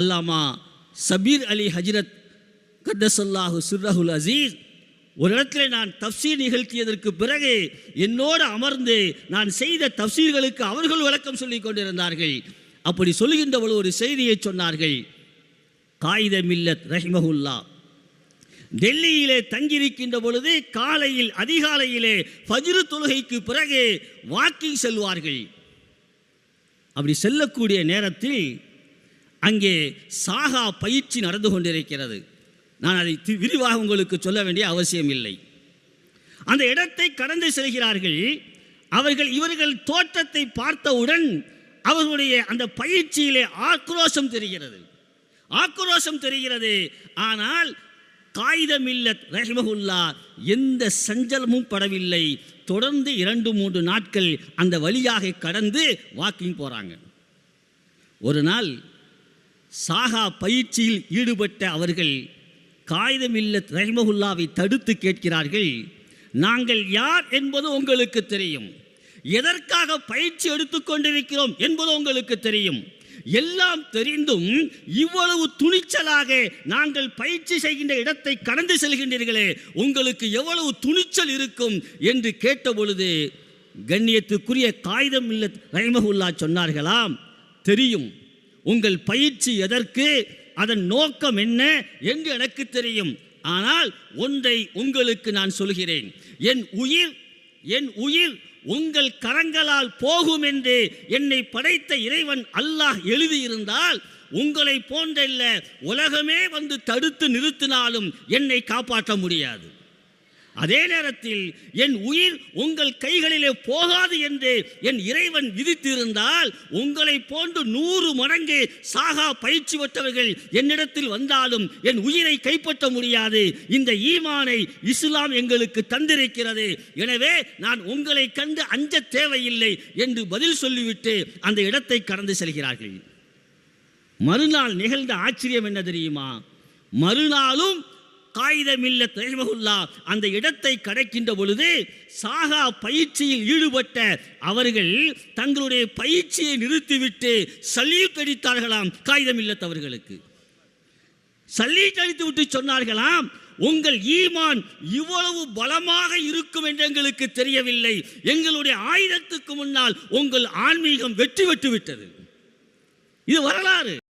அல்லாமா சபீர் அலி ஹஜ்ரத் கத்தசல்லாஹு சுர்ரஹுல் அசீஸ். ஒரு இடத்துல நான் தப்சீர் நிகழ்த்தியதற்கு பிறகு என்னோடு அமர்ந்து நான் செய்த தப்சீர்களுக்கு அவர்கள் விளக்கம் சொல்லிக் கொண்டிருந்தார்கள். அப்படி சொல்கின்றவள் ஒரு செய்தியை சொன்னார்கள். காயித மில்லத் ரஹிமஹுல்லா. டெல்லியிலே தங்கியிருக்கின்ற பொழுது காலையில் அதிகாலையிலே பஜிரு தொழுகைக்கு பிறகு வாக்கிங் செல்வார்கள். அப்படி செல்லக்கூடிய நேரத்தில் அங்கே சாகா பயிற்சி நடந்து கொண்டிருக்கிறது. நான் அதை விரிவாக உங்களுக்கு சொல்ல வேண்டிய அவசியம் இல்லை. அந்த இடத்தை கடந்து செல்கிறார்கள். அவர்கள் இவர்கள் தோற்றத்தை பார்த்தவுடன் அவர்களுடைய அந்த பயிற்சியிலே ஆக்ரோஷம் தெரிகிறது. ஆக்ரோஷம் தெரிகிறது. ஆனால் காகிதம் இல்லத் ரஹிமகுல்லா எந்த சஞ்சலமும் படவில்லை. தொடர்ந்து இரண்டு மூன்று நாட்கள் அந்த வழியாக கடந்து வாக்கிங் போகிறாங்க ஒரு நாள் சாகா பயிற்சியில் ஈடுபட்ட அவர்கள் காகிதமில்லத் ரஹிமகுல்லாவை தடுத்து கேட்கிறார்கள். நாங்கள் யார் என்பது உங்களுக்கு தெரியும். எதற்காக பயிற்சி எடுத்துக்கொண்டிருக்கிறோம் என்பது உங்களுக்கு தெரியும். எல்லாம் தெரிந்தும் இவ்வளவு துணிச்சலாக நாங்கள் பயிற்சி செய்கின்ற இடத்தை கடந்து செல்கின்றீர்களே உங்களுக்கு எவ்வளவு துணிச்சல் இருக்கும்? என்று கேட்டபொழுது கண்ணியத்துக்குரிய காகிதம் இல்ல ரஹிமகுல்லா சொன்னார்களாம். தெரியும். உங்கள் பயிற்சி எதற்கு? அதன் நோக்கம் என்ன? என்று எனக்கு தெரியும். ஆனால் ஒன்றை உங்களுக்கு நான் சொல்கிறேன். என் உயிர் என் உயிர் உங்கள் கரங்களால் போகும் என்று என்னை படைத்த இறைவன் அல்லாஹ் எழுதியிருந்தால் உங்களை போன்றல்ல உலகமே வந்து தடுத்து நிறுத்தினாலும் என்னை காப்பாற்ற முடியாது. அதே நேரத்தில் என் உயிர் உங்கள் கைகளிலே போகாது என்று என் இறைவன் விதித்திருந்தால் உங்களை போன்று நூறு மடங்கு சாகா பயிற்சி பெற்றவர்கள் என்னிடத்தில் வந்தாலும் என் உயிரை கைப்பற்ற முடியாது. இந்த ஈமானை இஸ்லாம் எங்களுக்கு தந்திருக்கிறது. எனவே நான் உங்களை கண்டு அஞ்ச தேவையில்லை என்று பதில் சொல்லிவிட்டு அந்த இடத்தை கடந்து செல்கிறார்கள். மறுநாள் நிகழ்ந்த ஆச்சரியம் என்ன தெரியுமா? மறுநாளும் காகிதமில்ல ரஹிமகுல்லா அந்த இடத்தை கடக்கின்ற பொழுது சாகா பயிற்சியில் ஈடுபட்ட அவர்கள் தங்களுடைய பயிற்சியை நிறுத்திவிட்டு சல்யூட் அடித்தார்களாம் காகிதமில்லத்தவர்களுக்கு சல்யூட் அடித்து விட்டு சொன்னார்களாம் உங்கள் ஈமான் இவ்வளவு பலமாக இருக்கும் என்று எங்களுக்கு தெரியவில்லை. எங்களுடைய ஆயுதத்துக்கு முன்னால் உங்கள் ஆன்மீகம் வெற்றி பெற்று விட்டது. இது வரலாறு.